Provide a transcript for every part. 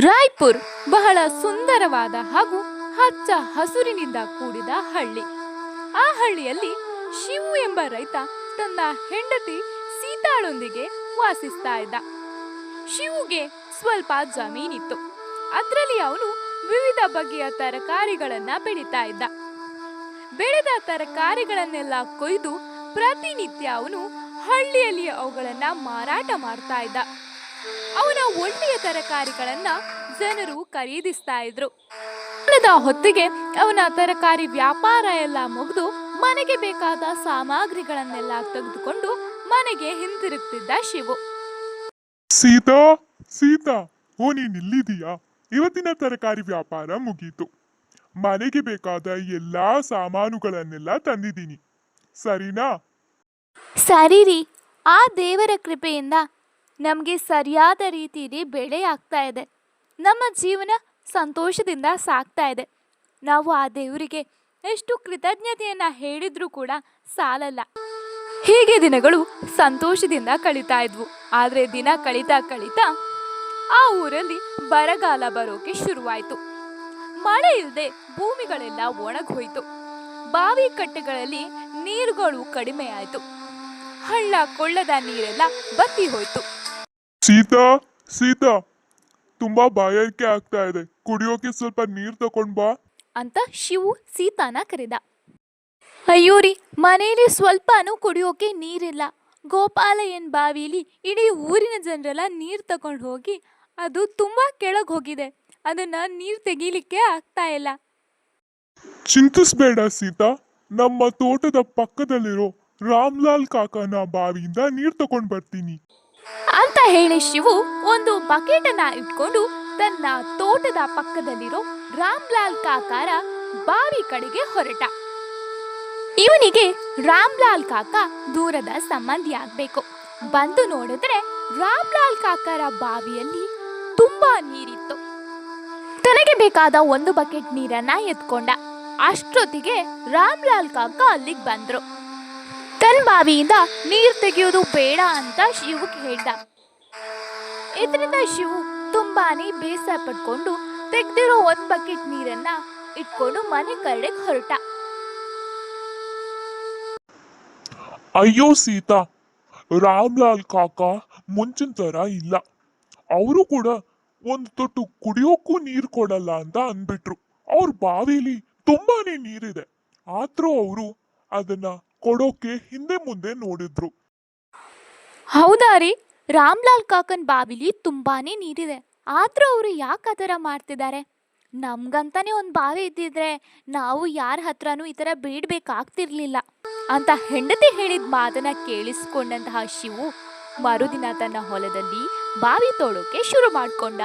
ರಾಯ್ಪುರ್ ಬಹಳ ಸುಂದರವಾದ ಹಾಗೂ ಹಚ್ಚ ಹಸುರಿನಿಂದ ಕೂಡಿದ ಹಳ್ಳಿ. ಆ ಹಳ್ಳಿಯಲ್ಲಿ ಶಿವು ಎಂಬ ರೈತ ತನ್ನ ಹೆಂಡತಿ ಸೀತಾಳೊಂದಿಗೆ ವಾಸಿಸ್ತಾ ಇದ್ದ. ಶಿವುಗೆ ಸ್ವಲ್ಪ ಜಮೀನಿತ್ತು. ಅದರಲ್ಲಿ ಅವನು ವಿವಿಧ ಬಗೆಯ ತರಕಾರಿಗಳನ್ನ ಬೆಳೀತಾ ಇದ್ದ. ಬೆಳೆದ ತರಕಾರಿಗಳನ್ನೆಲ್ಲ ಕೊಯ್ದು ಪ್ರತಿನಿತ್ಯ ಅವನು ಹಳ್ಳಿಯಲ್ಲಿ ಅವುಗಳನ್ನ ಮಾರಾಟ ಮಾಡ್ತಾ ಇದ್ದ. ಅವನ ಒಳ್ಳೆಯ ತರಕಾರಿಗಳನ್ನ ಜನರು ಖರೀದಿಸ್ತಾ ಇದ್ರು. ಹೊತ್ತಿಗೆ ಅವನ ತರಕಾರಿ ವ್ಯಾಪಾರ ಎಲ್ಲ ಮುಗಿದು ಮನೆಗೆ ಬೇಕಾದ ಸಾಮಗ್ರಿಗಳನ್ನೆಲ್ಲ ತೆಗೆದುಕೊಂಡು ಮನೆಗೆ ಹಿಂತಿರುಗ್ತಿದ್ದ ಶಿವು. ಸೀತಾ ಸೀತಾ ಓ ನೀನ್ ಇಲ್ಲಿದೀಯಾ ಇವತ್ತಿನ ತರಕಾರಿ ವ್ಯಾಪಾರ ಮುಗೀತು. ಮನೆಗೆ ಬೇಕಾದ ಎಲ್ಲಾ ಸಾಮಾನುಗಳನ್ನೆಲ್ಲ ತಂದಿದ್ದೀನಿ. ಸರಿನಾ? ಸರಿ ರೀ. ಆ ದೇವರ ಕೃಪೆಯಿಂದ ನಮಗೆ ಸರಿಯಾದ ರೀತಿಯಲ್ಲಿ ಬೆಳೆ ಆಗ್ತಾ ಇದೆ. ನಮ್ಮ ಜೀವನ ಸಂತೋಷದಿಂದ ಸಾಗ್ತಾ ಇದೆ. ನಾವು ಆ ದೇವರಿಗೆ ಎಷ್ಟು ಕೃತಜ್ಞತೆಯನ್ನ ಹೇಳಿದ್ರೂ ಕೂಡ ಸಾಲಲ್ಲ. ಹೀಗೆ ದಿನಗಳು ಸಂತೋಷದಿಂದ ಕಳೀತಾ ಇದ್ವು. ಆದರೆ ದಿನ ಕಳೀತಾ ಕಳೀತಾ ಆ ಊರಲ್ಲಿ ಬರಗಾಲ ಬರೋಕೆ ಶುರುವಾಯಿತು. ಮಳೆ ಇಲ್ಲದೆ ಭೂಮಿಗಳೆಲ್ಲ ಒಣಗೋಯ್ತು ಬಾವಿ ಕಟ್ಟೆಗಳಲ್ಲಿ ನೀರುಗಳು ಕಡಿಮೆ ಆಯಿತು. ಹಳ್ಳ ಕೊಳ್ಳದ ನೀರೆಲ್ಲ ಬತ್ತಿ ಹೋಯ್ತು. ಸೀತಾ ಸೀತಾ. ತುಂಬಾ ಬಾಯಾರಿಕೆ ಆಗ್ತಾ ಇದೆ? ಕುಡಿಯೋಕೆ ಸ್ವಲ್ಪ ನೀರ್ ತಕೊಂಡ್ ಬಾ. ಅಂತ ಶಿವು ಸೀತಾನ ಕರೆದ. ಅಯ್ಯೋ ರೀ ಮನೇಲಿ ಸ್ವಲ್ಪನೂ ಕುಡಿಯೋಕೆ ನೀರಿಲ್ಲ. ಗೋಪಾಲಯ್ಯನ್ ಬಾವಿಲಿ ಇಡೀ ಊರಿನ ಜನರೆಲ್ಲ ನೀರು ತಗೊಂಡು ಹೋಗಿ ಅದು ತುಂಬಾ ಕೆಳಗೆ ಹೋಗಿದೆ. ಅದನ್ನ ನೀರು ತೆಗೀಲಿಕ್ಕೆ ಆಗ್ತಾ ಇಲ್ಲ. ಚಿಂತಿಸ್ಬೇಡ ಸೀತಾ. ನಮ್ಮ ತೋಟದ ಪಕ್ಕದಲ್ಲಿರೋ ರಾಮ್ಲಾಲ್ ಕಾಕನ ಬಾವಿಯಿಂದ ನೀರ್ ತಕೊಂಡ್ ಬರ್ತೀನಿ. ಅಂತ ಹೇಳಿ ಶಿವು ಒಂದು ಬಕೆಟನ್ನ ಇಟ್ಕೊಂಡು ತನ್ನ ತೋಟದ ಪಕ್ಕದಲ್ಲಿರೋ ರಾಮ್ಲಾಲ್ ಕಾಕಾರ ಬಾವಿ ಕಡೆಗೆ ಹೊರಟ. ಇವನಿಗೆ ರಾಮ್ಲಾಲ್ ಕಾಕ ದೂರದ ಸಂಬಂಧಿ ಆಗ್ಬೇಕು. ಬಂದು ನೋಡಿದ್ರೆ ರಾಮ್ಲಾಲ್ ಕಾಕರ ಬಾವಿಯಲ್ಲಿ ತುಂಬಾ ನೀರಿತ್ತು. ತನಗೆ ಬೇಕಾದ ಒಂದು ಬಕೆಟ್ ನೀರನ್ನ ಎತ್ಕೊಂಡ. ಅಷ್ಟೊತ್ತಿಗೆ ರಾಮ್ಲಾಲ್ ಕಾಕ ಅಲ್ಲಿಗೆ ಬಂದ್ರು. ತನ್ನ ಬಾವಿಯಿಂದ ನೀರು ತೆಗೆಯೋದು ಬೇಡ ಅಂತ ಶಿವುಗೆ ಹೇಳ್ದ. ಇದರಿಂದ ಶಿವು ತುಂಬಾನೇ ಬೇಸರ ಪಡ್ಕೊಂಡು ತೆಗ್ದಿರೋ ಒಂದ್ ಬಕೆಟ್ ನೀರನ್ನ ಇಟ್ಕೊಂಡು ಮನೆ ಕಡೆಗೆ ಹೊರಟ. ಅಯ್ಯೋ ಸೀತಾ, ರಾಮ್ಲಾಲ್ ಕಾಕ ಮುಂಚಿನ ತರ ಇಲ್ಲ. ಅವರು ಕೂಡ ಒಂದು ತೊಟ್ಟು ಕುಡಿಯೋಕ್ಕೂ ನೀರು ಕೊಡಲ್ಲ ಅಂತ ಅಂದ್ಬಿಟ್ರು. ಅವ್ರ ಬಾವಿಲಿ ತುಂಬಾನೇ ನೀರಿದೆ. ಆದ್ರೂ ಅವರು ಅದನ್ನ ಕೊಡೋಕೆ ಹಿಂದೆ ಮುಂದೆ ನೋಡಿದ್ರು. ಹೌದಾ ರೀ? ರಾಮ್ಲಾಲ್ ಕಾಕನ್ ಬಾವಿಲಿ ತುಂಬಾನೇ ನೀರಿದೆ. ಆದ್ರೂ ಅವರು ಯಾಕೆ ಆ ಥರ ಮಾಡ್ತಿದ್ದಾರೆ? ನಮ್ಗಂತಾನೆ ಒಂದು ಬಾವಿ ಇದ್ದಿದ್ರೆ ನಾವು ಯಾರ ಹತ್ರನೂ ಈ ಥರ ಬೇಡಬೇಕಾಗ್ತಿರ್ಲಿಲ್ಲ. ಅಂತ ಹೆಂಡತಿ ಹೇಳಿದ ಮಾತನ್ನ ಕೇಳಿಸ್ಕೊಂಡಂತಹ ಶಿವು ಮರುದಿನ ತನ್ನ ಹೊಲದಲ್ಲಿ ಬಾವಿ ತೋಡೋಕೆ ಶುರು ಮಾಡ್ಕೊಂಡ.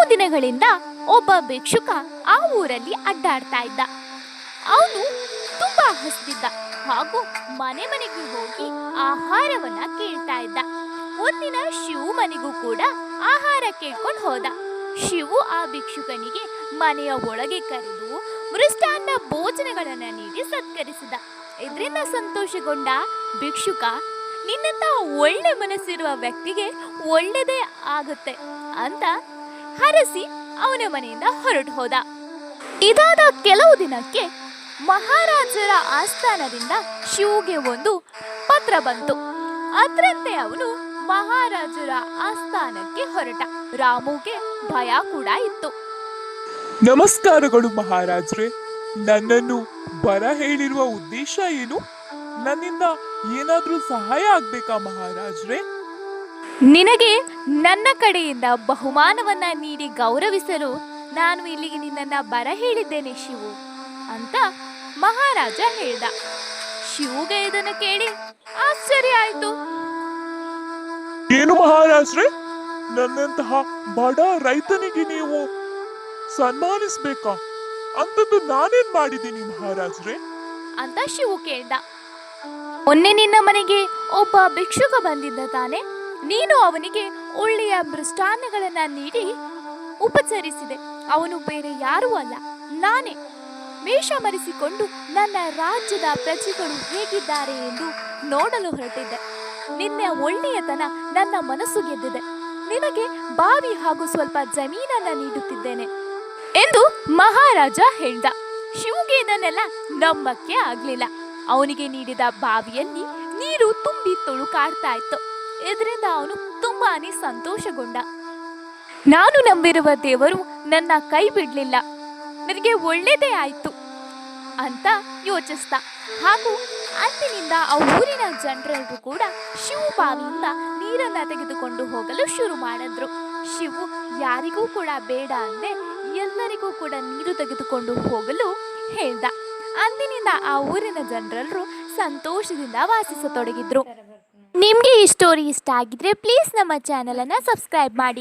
ಕೆಲವು ದಿನಗಳಿಂದ ಒಬ್ಬ ಭಿಕ್ಷುಕ ಆ ಊರಲ್ಲಿ ಅಡ್ಡಾಡ್ತಾ ಇದ್ದ. ಅವನು ತುಂಬಾ ಹಸ್ತಿದ್ದ ಹಾಗೂ ಮನೆ ಮನೆಗೆ ಹೋಗಿ ಆಹಾರವನ್ನ ಕೇಳ್ತಾ ಇದ್ದ. ಒಂದಿನ ಶಿವು ಮನೆಗೂ ಕೂಡ ಆಹಾರ ಕೇಳ್ಕೊಂಡು ಹೋದ. ಶಿವು ಆ ಭಿಕ್ಷುಕನಿಗೆ ಮನೆಯ ಒಳಗೆ ಕರೆದು ಮೃಷ್ಟಾನ್ನ ಭೋಜನಗಳನ್ನ ನೀಡಿ ಸತ್ಕರಿಸಿದ. ಇದರಿಂದ ಸಂತೋಷಗೊಂಡ ಭಿಕ್ಷುಕ ನಿನ್ನಂತ ಒಳ್ಳೆ ಮನಸ್ಸಿರುವ ವ್ಯಕ್ತಿಗೆ ಒಳ್ಳೆದೇ ಆಗುತ್ತೆ ಅಂತ ಹರಸಿ ಅವನ ಮನೆಯಿಂದ ಹೊರಟು ಹೋದ. ಇದಾದ ಕೆಲವು ದಿನಕ್ಕೆ ಮಹಾರಾಜರ ಆಸ್ಥಾನದಿಂದ ಶಿವಗೆ ಒಂದು ಪತ್ರ ಬಂತು. ಅದರಂತೆ ಅವನು ಮಹಾರಾಜರ ಆಸ್ಥಾನಕ್ಕೆ ಹೊರಟ. ರಾಮುಗೆ ಭಯ ಕೂಡ ಇತ್ತು. ನಮಸ್ಕಾರಗಳು ಮಹಾರಾಜ್ರೆ. ನನ್ನನ್ನು ಬರ ಹೇಳಿರುವ ಉದ್ದೇಶ ಏನು? ನನ್ನಿಂದ ಏನಾದ್ರೂ ಸಹಾಯ ಆಗ್ಬೇಕಾ ಮಹಾರಾಜ್ರೆ? ನಿನಗೆ ನನ್ನ ಕಡೆಯಿಂದ ಬಹುಮಾನವನ್ನ ನೀಡಿ ಗೌರವಿಸಲು ನಾನು ಇಲ್ಲಿಗೆ ನಿನ್ನನ್ನ ಬರ ಹೇಳಿದ್ದೇನೆ ಶಿವು ಅಂತ ಮಹಾರಾಜ ಹೇಳ್ದ. ಶಿವುಗೆ ಇದನ್ನು ಕೇಳಿ ಆಶ್ಚರ್ಯ ಆಯ್ತು. ಏನು ಮಹಾರಾಜ್ರೆ? ನನ್ನಂತಹ ಬಡ ರೈತನಿಗೆ ನೀವು ಸನ್ಮಾನಿಸ್ಬೇಕಾ? ಅಂತದ್ದು ನಾನೇನ್ ಮಾಡಿದ್ದೀನಿ ಮಹಾರಾಜ್ರೆ? ಅಂತ ಶಿವು ಕೇಳ್ದ. ಮೊನ್ನೆ ನಿನ್ನ ಮನೆಗೆ ಒಬ್ಬ ಭಿಕ್ಷುಕ ಬಂದಿದ್ದ ತಾನೆ? ನೀನು ಅವನಿಗೆ ಒಳ್ಳೆಯ ಮೃಷ್ಟಾನ್ನಗಳನ್ನ ನೀಡಿ ಉಪಚರಿಸಿದೆ. ಅವನು ಬೇರೆ ಯಾರೂ ಅಲ್ಲ. ನಾನೇ ವೇಷ ಮರೆಸಿಕೊಂಡು ನನ್ನ ರಾಜ್ಯದ ಪ್ರಜೆಗಳು ಹೇಗಿದ್ದಾರೆ ಎಂದು ನೋಡಲು ಹೊರಟಿದ್ದೆ. ನಿನ್ನೆ ಒಳ್ಳೆಯತನ ನನ್ನ ಮನಸ್ಸು ಗೆದ್ದಿದೆ. ನಿನಗೆ ಬಾವಿ ಹಾಗೂ ಸ್ವಲ್ಪ ಜಮೀನನ್ನ ನೀಡುತ್ತಿದ್ದೇನೆ ಎಂದು ಮಹಾರಾಜ ಹೇಳ್ದ. ಶಿವಗೆ ಇದನ್ನೆಲ್ಲ ನಂಬಕ್ಕೆ ಆಗ್ಲಿಲ್ಲ. ಅವನಿಗೆ ನೀಡಿದ ಬಾವಿಯಲ್ಲಿ ನೀರು ತುಂಬಿ ತುಳುಕಾಡ್ತಾ ಇತ್ತು. ಇದರಿಂದ ಅವನು ತುಂಬಾನೇ ಸಂತೋಷಗೊಂಡ. ನಾನು ನಂಬಿರುವ ದೇವರು ನನ್ನ ಕೈ ಬಿಡಲಿಲ್ಲ. ನನಗೆ ಒಳ್ಳೆಯದೇ ಆಯ್ತು ಅಂತ ಯೋಚಿಸ್ತ ಹಾಗೂ ಅಂದಿನಿಂದ ಆ ಊರಿನ ಜನರೆಲ್ಲರೂ ಕೂಡ ಶಿವ ಬಾವಿಯಿಂದ ನೀರನ್ನ ತೆಗೆದುಕೊಂಡು ಹೋಗಲು ಶುರು ಮಾಡಿದ್ರು. ಶಿವು ಯಾರಿಗೂ ಕೂಡ ಬೇಡ ಅಂದೆ ಎಲ್ಲರಿಗೂ ಕೂಡ ನೀರು ತೆಗೆದುಕೊಂಡು ಹೋಗಲು ಹೇಳ್ದ. ಅಂದಿನಿಂದ ಆ ಊರಿನ ಜನರೆಲ್ಲರೂ ಸಂತೋಷದಿಂದ ವಾಸಿಸತೊಡಗಿದ್ರು. ನಿಮಗೆ ಈ ಸ್ಟೋರಿ ಇಷ್ಟ ಆಗಿದ್ರೆ ಪ್ಲೀಸ್ ನಮ್ಮ ಚಾನಲನ್ನು ಸಬ್ಸ್ಕ್ರೈಬ್ ಮಾಡಿ.